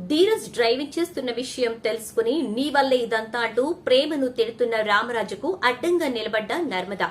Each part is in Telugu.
ధీరజ్ డ్రైవింగ్ చేస్తున్న విషయం తెలుసుకుని నీ వల్లే ఇదంతా అంటూ ప్రేమను తిడుతున్న రామరాజుకు అడ్డంగా నిలబడ్డ నర్మద.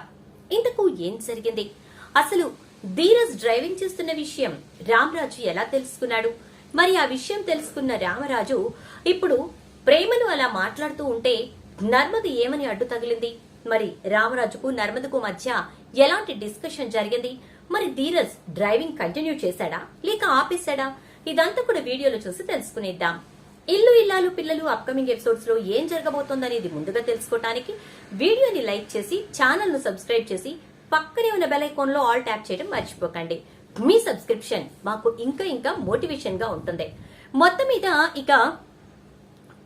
ఇంతకు ఏం జరిగింది? అసలు ధీరజ్ డ్రైవింగ్ చేస్తున్న విషయం రామరాజు ఎలా తెలుసుకున్నాడు? మరి ఆ విషయం తెలుసుకున్న రామరాజు ఇప్పుడు ప్రేమను అలా మాట్లాడుతూ ఉంటే నర్మద ఏమని అడ్డు తగిలింది? మరి రామరాజుకు నర్మదకు మధ్య ఎలాంటి డిస్కషన్ జరిగింది? మరి ధీరజ్ డ్రైవింగ్ కంటిన్యూ చేశాడా? లేక ఆపేశాడా? ఇదంతా కూడా వీడియోలో చూసి తెలుసుకునేద్దాం. ఇల్లు ఇల్లాలు పిల్లలు అప్కమింగ్ ఎపిసోడ్స్లో ఏం జరగబోతోందనేది ముందుగా తెలుసుకోవడానికి వీడియోని లైక్ చేసి ఛానల్ను సబ్స్క్రైబ్ చేసి పక్కనే ఉన్న బెల్ ఐకాన్లో ఆల్ ట్యాప్ చేయడం మర్చిపోకండి. మీ సబ్స్క్రిప్షన్ మాకు ఇంకా ఇంకా మోటివేషన్గా ఉంటుంది. మొత్తం మీద ఇక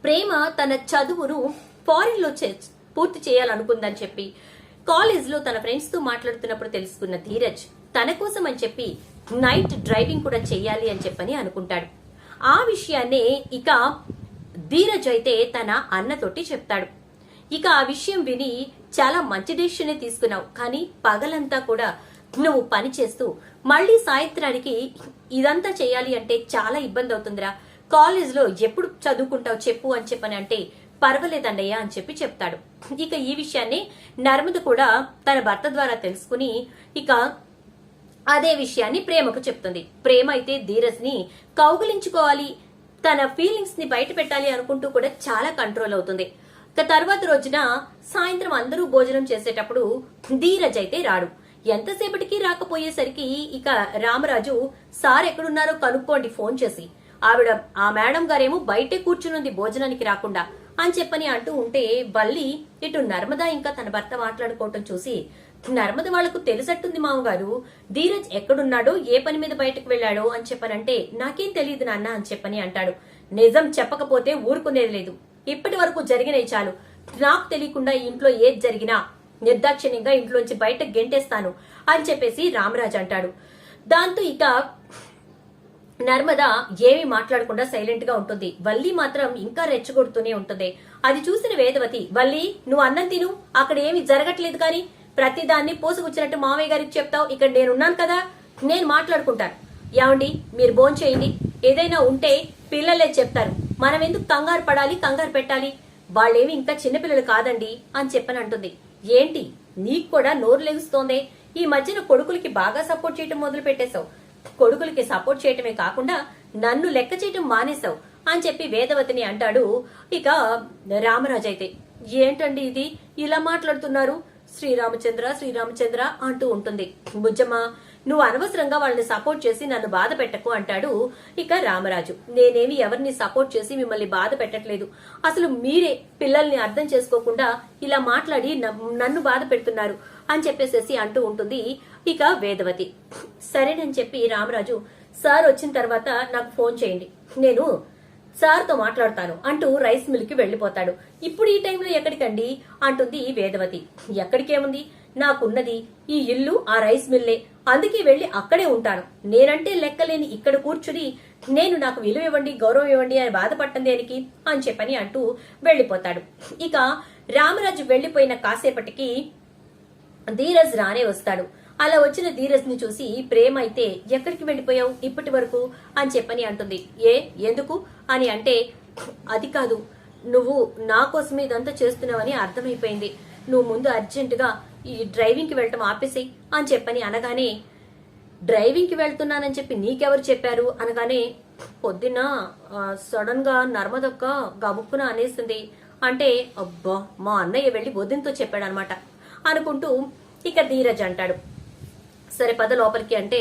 ప్రేమ తన చదువును ఫారిన్లో చే- పూర్తి చేయాలనుకుందని చెప్పి కాలేజ్లో తన ఫ్రెండ్స్తో మాట్లాడుతున్నప్పుడు తెలుసుకున్న ధీరజ్ తన కోసం అని చెప్పి నైట్ డ్రైవింగ్ కూడా చెయ్యాలి అని చెప్పని అనుకుంటాడు. ఆ విషయాన్నే ఇక ధీరజ్ అయితే తన అన్నతోటి చెప్తాడు. ఇక ఆ విషయం విని చాలా మంచి డెసిషనే తీసుకున్నావు. కానీ పగలంతా కూడా నువ్వు పని చేస్తూ మళ్ళీ సాయంత్రానికి ఇదంతా చేయాలి అంటే చాలా ఇబ్బంది అవుతుందిరా. కాలేజ్లో ఎప్పుడు చదువుకుంటావు చెప్పు అని చెప్పని అంటే పర్వాలేదండయ్య అని చెప్పి చెప్తాడు. ఇక ఈ విషయాన్ని నర్మద కూడా తన భర్త ద్వారా తెలుసుకుని ఇక అదే విషయాన్ని ప్రేమకు చెప్తుంది. ప్రేమ అయితే ధీరజ్ని కౌగులించుకోవాలి. తన ఫీలింగ్స్ని బయట పెట్టాలి అనుకుంటూ కూడా చాలా కంట్రోల్ అవుతుంది. ఇక తర్వాత రోజున సాయంత్రం అందరూ భోజనం చేసేటప్పుడు ధీరజ్ అయితే రాడు. ఎంతసేపటికి రాకపోయేసరికి ఇక రామరాజు సార్ ఎక్కడున్నారో కనుక్కోండి ఫోన్ చేసి. ఆవిడ ఆ మేడం గారేమో బయటే కూర్చునుంది భోజనానికి రాకుండా అని చెప్పని అంటూ ఉంటే బల్లి ఇటు నర్మద ఇంకా తన భర్త మాట్లాడుకోవటం చూసి నర్మద వాళ్ళకు తెలిసట్టుంది మామగారు ధీరజ్ ఎక్కడున్నాడో ఏ పని మీద బయటకు వెళ్ళాడో అని చెప్పనంటే నాకేం తెలియదు నాన్న అని చెప్పని అంటాడు. నిజం చెప్పకపోతే ఊరుకునేది లేదు. ఇప్పటి వరకు జరిగినవి చాలు. నాకు తెలియకుండా ఇంట్లో ఏది జరిగినా నిర్దాక్షిణ్యంగా ఇంట్లోంచి బయట గెంటేస్తాను అని చెప్పేసి రామరాజు అంటాడు. దాంతో ఇక నర్మద ఏమీ మాట్లాడకుండా సైలెంట్గా ఉంటుంది. వల్లి మాత్రం ఇంకా రెచ్చగొడుతూనే ఉంటుంది. అది చూసిన వేదవతి వల్లి నువ్వు అన్నం తిను. అక్కడ ఏమీ జరగట్లేదు కానీ ప్రతిదాన్ని పోసుకొచ్చినట్టు మామయ్య గారికి చెప్తావు. ఇక్కడ నేనున్నాను కదా. నేను మాట్లాడుకుంటాను. ఏమండి? మీరు భోంచేయండి ఏదైనా ఉంటే పిల్లలే చెప్తారు. మనం ఎందుకు కంగారు పడాలి కంగారు పెట్టాలి? వాళ్ళేమి ఇంకా చిన్నపిల్లలు కాదండి అని చెప్పని అంటుంది ఏంటి? నీకు కూడా నోరు లెగుస్తోందే. ఈ మధ్యన కొడుకులకి బాగా సపోర్ట్ చేయటం మొదలు పెట్టేశావు కొడుకులకి సపోర్ట్ చేయటమే కాకుండా నన్ను లెక్క చేయటం మానేశావు అని చెప్పి వేదవతిని అంటాడు. ఇక రామరాజు అయితే ఏంటండి ఇది? ఇలా మాట్లాడుతున్నారు? శ్రీరామచంద్ర శ్రీరామచంద్ర అంటూ ఉంటుంది. బుజ్జమ్మ నువ్వు అనవసరంగా వాళ్ళని సపోర్ట్ చేసి నన్ను బాధ పెట్టకు అంటాడు ఇక రామరాజు. నేనేమి ఎవరిని సపోర్ట్ చేసి మిమ్మల్ని బాధ పెట్టట్లేదు. అసలు మీరే పిల్లల్ని అర్థం చేసుకోకుండా ఇలా మాట్లాడి నన్ను బాధ పెడుతున్నారు అని చెప్పేసేసి అంటూ ఉంటుంది ఇక వేదవతి. సరేనని చెప్పి రామరాజు సార్ వచ్చిన తర్వాత నాకు ఫోన్ చేయండి. నేను సార్తో మాట్లాడతాను అంటూ రైస్ మిల్కి వెళ్ళిపోతాడు ఇప్పుడు ఈ టైంలో ఎక్కడికండి? అంటుంది వేదవతి. ఎక్కడికేముంది? నాకున్నది ఈ ఇల్లు ఆ రైస్ మిల్లే. అందుకే వెళ్ళి అక్కడే ఉంటాను. నేనంటే లెక్కలేని ఇక్కడ కూర్చుని నేను నాకు విలువ ఇవ్వండి గౌరవం ఇవ్వండి అని బాధపడటం దేనికి? అని చెప్పని అంటూ వెళ్ళిపోతాడు ఇక రామరాజు వెళ్ళిపోయిన కాసేపటికి ధీరజ్ రానే వస్తాడు. అలా వచ్చిన ధీరజ్ని చూసి ప్రేమ అయితే ఎక్కడికి వెళ్ళిపోయావు ఇప్పటి వరకు? అని చెప్పని అంటుంది. ఏ ఎందుకు? అని అంటే అది కాదు నువ్వు నా కోసమే ఇదంతా చేస్తున్నావని అర్థమైపోయింది. నువ్వు ముందు అర్జెంటుగా ఈ డ్రైవింగ్కి వెళ్ళటం ఆపేసేయి అని చెప్పని అనగానే డ్రైవింగ్కి వెళ్తున్నానని చెప్పి నీకెవరు చెప్పారు? అనగానే పొద్దున్న సడన్గా నర్మదొక్క నర్మదక్క గబుక్కున అనేసింది అంటే అబ్బా మా అన్నయ్య వెళ్ళి వదినతో చెప్పాడు అనమాట అనుకుంటూ ఇక ధీరజ్ అంటాడు. సరే పద లోపలికి అంటే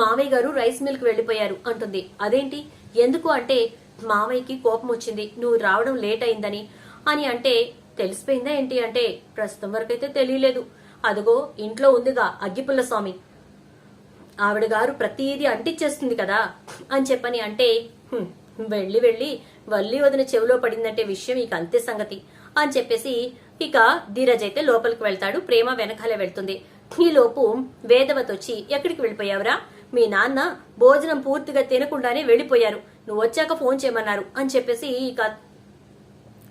మావయ్య గారు రైస్ మిల్క్ వెళ్ళిపోయారు అంటుంది. అదేంటి? ఎందుకు? అంటే మావయ్యకి కోపం వచ్చింది. నువ్వు రావడం లేట్ అయిందని అని అంటే తెలిసిపోయిందా ఏంటి అంటే ప్రస్తుతం వరకైతే తెలియలేదు. అదిగో ఇంట్లో ఉందిగా అగ్గిపుల్ల స్వామి. ఆవిడ గారు ప్రతిదీ అంటించేస్తుంది కదా అని చెప్పని అంటే వెళ్ళి వెళ్ళి వల్లి వదిన చెవిలో పడిందంటే విషయం ఇక అంతే సంగతి అని చెప్పేసి ఇక ధీరజ్ అయితే లోపలికి వెళ్తాడు. ప్రేమ వెనకాలే వెళ్తుంది. ఈలోపు వేదవతి వచ్చి ఎక్కడికి వెళ్ళిపోయావురా? మీ నాన్న భోజనం పూర్తిగా తినకుండానే వెళ్ళిపోయారు. నువ్వు వచ్చాక ఫోన్ చేయమన్నారు అని చెప్పేసి ఇక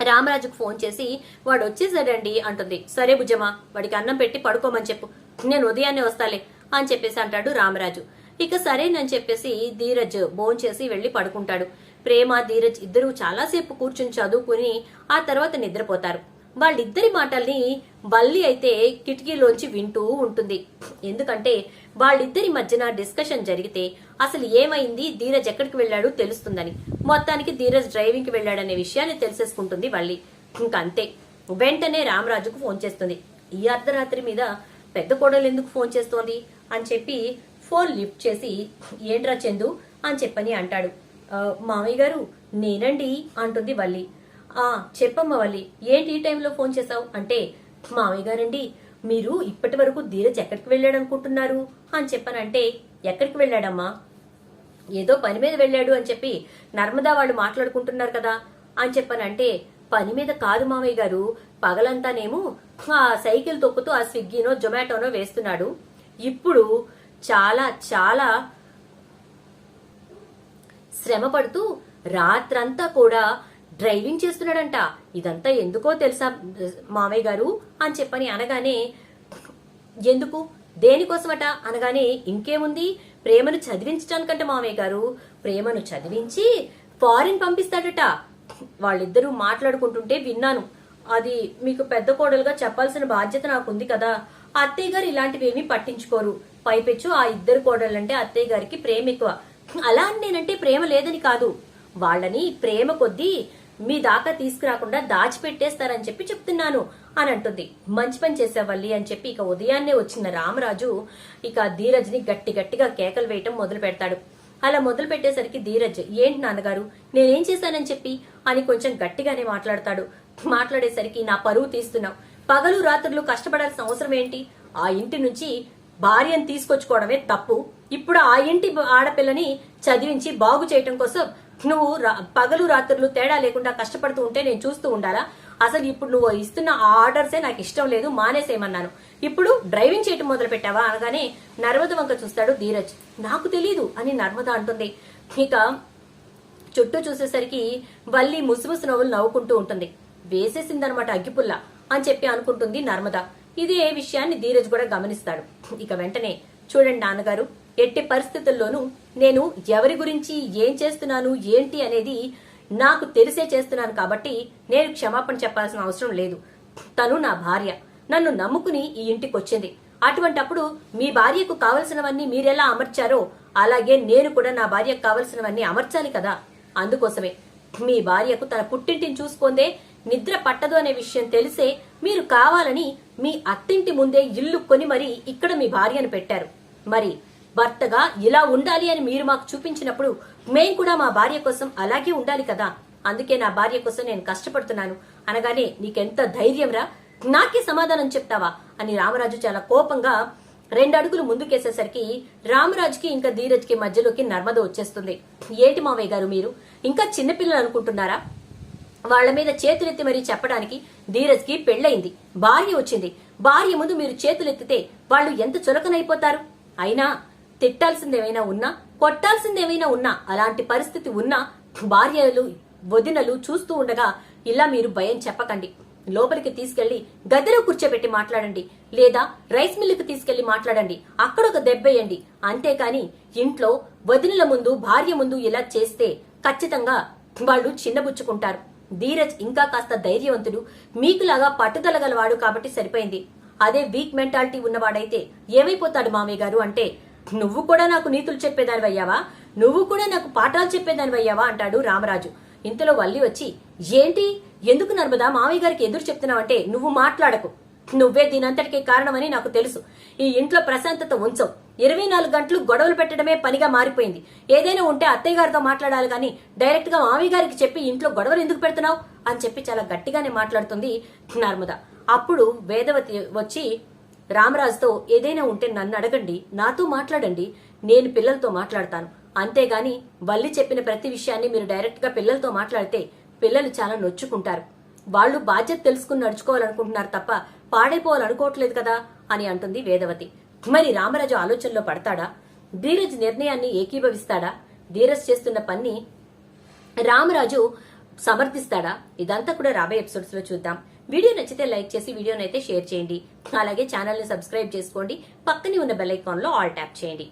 రామరాజుకు ఫోన్ చేసి వాడు వచ్చేసాడండి అంటుంది. సరే భుజమా వాడికి అన్నం పెట్టి పడుకోమని చెప్పు. నేను ఉదయాన్నే వస్తాలే అని చెప్పేసి అంటాడు రామరాజు. ఇక సరేనని చెప్పేసి ధీరజ్ భోన్ చేసి వెళ్ళి పడుకుంటాడు. ప్రేమ ధీరజ్ ఇద్దరు చాలాసేపు కూర్చుని చదువుకుని ఆ తర్వాత నిద్రపోతారు. వాళ్ళిద్దరి మాటల్ని బల్లి అయితే కిటికీలోంచి వింటూ ఉంటుంది. ఎందుకంటే వాళ్ళిద్దరి మధ్యన డిస్కషన్ జరిగితే అసలు ఏమైంది ధీరజ్ ఎక్కడికి వెళ్ళాడు తెలుస్తుందని. మొత్తానికి ధీరజ్ డ్రైవింగ్కి వెళ్ళాడనే విషయాన్ని తెలిసేసుకుంటుంది బల్లి. ఇంకంతే. అంతే వెంటనే రామరాజుకు ఫోన్ చేస్తుంది. ఈ అర్ధరాత్రి మీద పెద్ద కోడలు ఎందుకు ఫోన్ చేస్తోంది? అని చెప్పి ఫోన్ లిఫ్ట్ చేసి ఏంట్రా చందు? అని చెప్పని అంటాడు. మామయ్య గారు నేనండి అంటుంది వల్లి ఆ చెప్పమ్మ వల్లి ఏంటి ఈ టైంలో ఫోన్ చేశావు? అంటే మామయ్య గారండి మీరు ఇప్పటి వరకు ధీరజ్ ఎక్కడికి వెళ్ళాడనుకుంటున్నారు? అని చెప్పానంటే ఎక్కడికి వెళ్ళాడమ్మా? ఏదో పని మీద వెళ్ళాడు అని చెప్పి నర్మదా వాళ్ళు మాట్లాడుకుంటున్నారు కదా అని చెప్పానంటే పని మీద కాదు మామయ్య గారు పగలంతానేమో ఆ సైకిల్ తొక్కుతూ ఆ స్విగ్గీనో జొమాటోనో వేస్తున్నాడు. ఇప్పుడు చాలా చాలా శ్రమ పడుతూ రాత్రంతా కూడా డ్రైవింగ్ చేస్తున్నాడంట. ఇదంతా ఎందుకో తెలుసా మామయ్య గారు? అని చెప్పని అనగానే ఎందుకు? దేనికోసమట? అనగానే ఇంకేముంది? ప్రేమను చదివించడానికంట మామయ్య గారు. ప్రేమను చదివించి ఫారిన్ పంపిస్తాడట. వాళ్ళిద్దరూ మాట్లాడుకుంటుంటే విన్నాను. అది మీకు పెద్ద కోడలుగా చెప్పాల్సిన బాధ్యత నాకుంది కదా. అత్తయ్య గారు ఇలాంటివేమీ పట్టించుకోరు. పైపెచ్చు ఆ ఇద్దరు కోడలంటే అత్తయ్య గారికి ప్రేమ ఎక్కువ అలా అని నేనంటే ప్రేమ లేదని కాదు. వాళ్ళని ప్రేమ కొద్దీ మీ దాకా తీసుకురాకుండా దాచిపెట్టేస్తారని చెప్పి చెప్తున్నాను అని అంటుంది. మంచి పని చేసేవల్లి అని చెప్పి ఇక ఉదయాన్నే వచ్చిన రామరాజు ఇక ధీరజ్ని గట్టి గట్టిగా కేకలు వేయటం మొదలు పెడతాడు. అలా మొదలు పెట్టేసరికి ధీరజ్ ఏంటి నాన్నగారు నేనేం చేశానని చెప్పి? అని కొంచెం గట్టిగానే మాట్లాడతాడు. మాట్లాడేసరికి నా పరువు తీస్తున్నావు. పగలు రాత్రులు కష్టపడాల్సిన అవసరం ఏంటి? ఆ ఇంటి నుంచి భార్యను తీసుకొచ్చుకోవడమే తప్పు. ఇప్పుడు ఆ ఇంటి ఆడపిల్లని చదివించి బాగు చేయటం కోసం నువ్వు రా- పగలు రాత్రులు తేడా లేకుండా కష్టపడుతూ ఉంటే నేను చూస్తూ ఉండాలా? అసలు ఇప్పుడు నువ్వు ఇస్తున్న ఆ ఆర్డర్సే నాకు ఇష్టం లేదు మానేసేయమన్నాను. ఇప్పుడు డ్రైవింగ్ చేయటం మొదలు పెట్టావా అనగానే నర్మద వంక చూస్తాడు ధీరజ్. నాకు తెలీదు అని నర్మద అంటుంది. ఇక చుట్టూ చూసేసరికి వల్లి ముసుముసు నవ్వులు నవ్వుకుంటూ ఉంటుంది. వేసేసిందనమాట అగ్గిపుల్ల అని చెప్పి అనుకుంటుంది నర్మద. ఇదే విషయాన్ని ధీరజ్ కూడా గమనిస్తాడు. ఇక వెంటనే చూడండి నాన్నగారు ఎట్టి పరిస్థితుల్లోనూ నేను ఎవరి గురించి ఏం చేస్తున్నాను ఏంటి అనేది నాకు తెలిసే చేస్తున్నాను కాబట్టి నేను క్షమాపణ చెప్పాల్సిన అవసరం లేదు. తను నా భార్య. నన్ను నమ్ముకుని ఈ ఇంటికి వచ్చింది అటువంటప్పుడు మీ భార్యకు కావలసినవన్నీ మీరెలా అమర్చారో అలాగే నేను కూడా నా భార్యకు కావలసినవన్నీ అమర్చాలి కదా. అందుకోసమే మీ భార్యకు తన పుట్టింటిని చూసుకుందే నిద్ర పట్టదు అనే విషయం తెలిసే మీరు కావాలని మీ అత్తింటి ముందే ఇల్లు కొని మరి ఇక్కడ మీ భార్యను పెట్టారు. మరి భర్తగా ఇలా ఉండాలి అని మీరు మాకు చూపించినప్పుడు మేం కూడా మా భార్య కోసం అలాగే ఉండాలి కదా. అందుకే నా భార్య కోసం నేను కష్టపడుతున్నాను. అనగానే నీకెంత ధైర్యం రా నాకే సమాధానం చెప్తావా? అని రామరాజు చాలా కోపంగా రెండు అడుగులు ముందుకేసేసరికి రామరాజుకి ఇంకా ధీరజ్కి మధ్యలోకి నర్మద వచ్చేస్తుంది. ఏంటి మావయ్య గారు మీరు? ఇంకా చిన్నపిల్లలు అనుకుంటున్నారా? వాళ్ళ మీద చేతులెత్తి మరీ చెప్పడానికి ధీరజ్కి పెళ్ళయింది. భార్య వచ్చింది. భార్య ముందు మీరు చేతులెత్తితే వాళ్ళు ఎంత చులకనైపోతారు? అయినా తిట్టాల్సిందేమైనా ఉన్నా కొట్టాల్సిందేమైనా ఉన్నా అలాంటి పరిస్థితి ఉన్నా భార్యలు వదినలు చూస్తూ ఉండగా ఇలా మీరు భయం చెప్పకండి. లోపలికి తీసుకెళ్ళి గదిలో కూర్చోబెట్టి మాట్లాడండి. లేదా రైస్ మిల్లుకి తీసుకెళ్ళి మాట్లాడండి. అక్కడ ఒక దెబ్బేయండి అంతేకాని ఇంట్లో వదినల ముందు భార్య ముందు ఇలా చేస్తే ఖచ్చితంగా వాళ్ళు చిన్నబుచ్చుకుంటారు. ధీరజ్ ఇంకా కాస్త ధైర్యవంతుడు. మీకులాగా పట్టుదల గలవాడు కాబట్టి సరిపోయింది. అదే వీక్ మెంటాలిటీ ఉన్నవాడైతే ఏమైపోతాడు మామయ్య గారు అంటే నువ్వు కూడా నాకు నీతులు చెప్పేదానివయ్యావా? నువ్వు కూడా నాకు పాఠాలు చెప్పేదానివయ్యావా? అంటాడు రామరాజు. ఇంతలో వల్లి వచ్చి ఏంటి? ఎందుకు నర్మదా? మామయ్య గారికి ఎదురు చెప్తున్నావంటే నువ్వు మాట్లాడకు. నువ్వే దీనంతటికీ కారణమని నాకు తెలుసు. ఈ ఇంట్లో ప్రశాంతత ఉంచవు ఇరవై నాలుగు గంటలు గొడవలు పెట్టడమే పనిగా మారిపోయింది. ఏదైనా ఉంటే అత్తయ్య గారితో మాట్లాడాలి కానీ డైరెక్ట్గా మామయ్య గారికి చెప్పి ఇంట్లో గొడవలు ఎందుకు పెడుతున్నావు? అని చెప్పి చాలా గట్టిగానే మాట్లాడుతుంది నర్మద. అప్పుడు వేదవతి వచ్చి రామరాజుతో ఏదైనా ఉంటే నన్ను అడగండి నాతో మాట్లాడండి నేను పిల్లలతో మాట్లాడతాను. అంతేగాని వల్లి చెప్పిన ప్రతి విషయాన్ని మీరు డైరెక్ట్గా పిల్లలతో మాట్లాడితే పిల్లలు చాలా నొచ్చుకుంటారు. వాళ్ళు బాధ్యత తెలుసుకుని నడుచుకోవాలనుకుంటున్నారు తప్ప పాడైపోవాలనుకోవట్లేదు కదా అని అంటుంది వేదవతి. మరి రామరాజు ఆలోచనలో పడతాడా? ధీరజ్ నిర్ణయాన్ని ఏకీభవిస్తాడా? ధీరజ్ చేస్తున్న పని రామరాజు సమర్థిస్తాడా? ఇదంతా కూడా రాబోయే ఎపిసోడ్స్లో చూద్దాం. వీడియో నచ్చితే లైక్ చేసి వీడియోనైతే షేర్ చేయండి. అలాగే ఛానల్ని సబ్స్క్రైబ్ చేసుకోండి. పక్కనే ఉన్న బెల్ ఐకాన్లో ఆల్ ట్యాప్ చేయండి.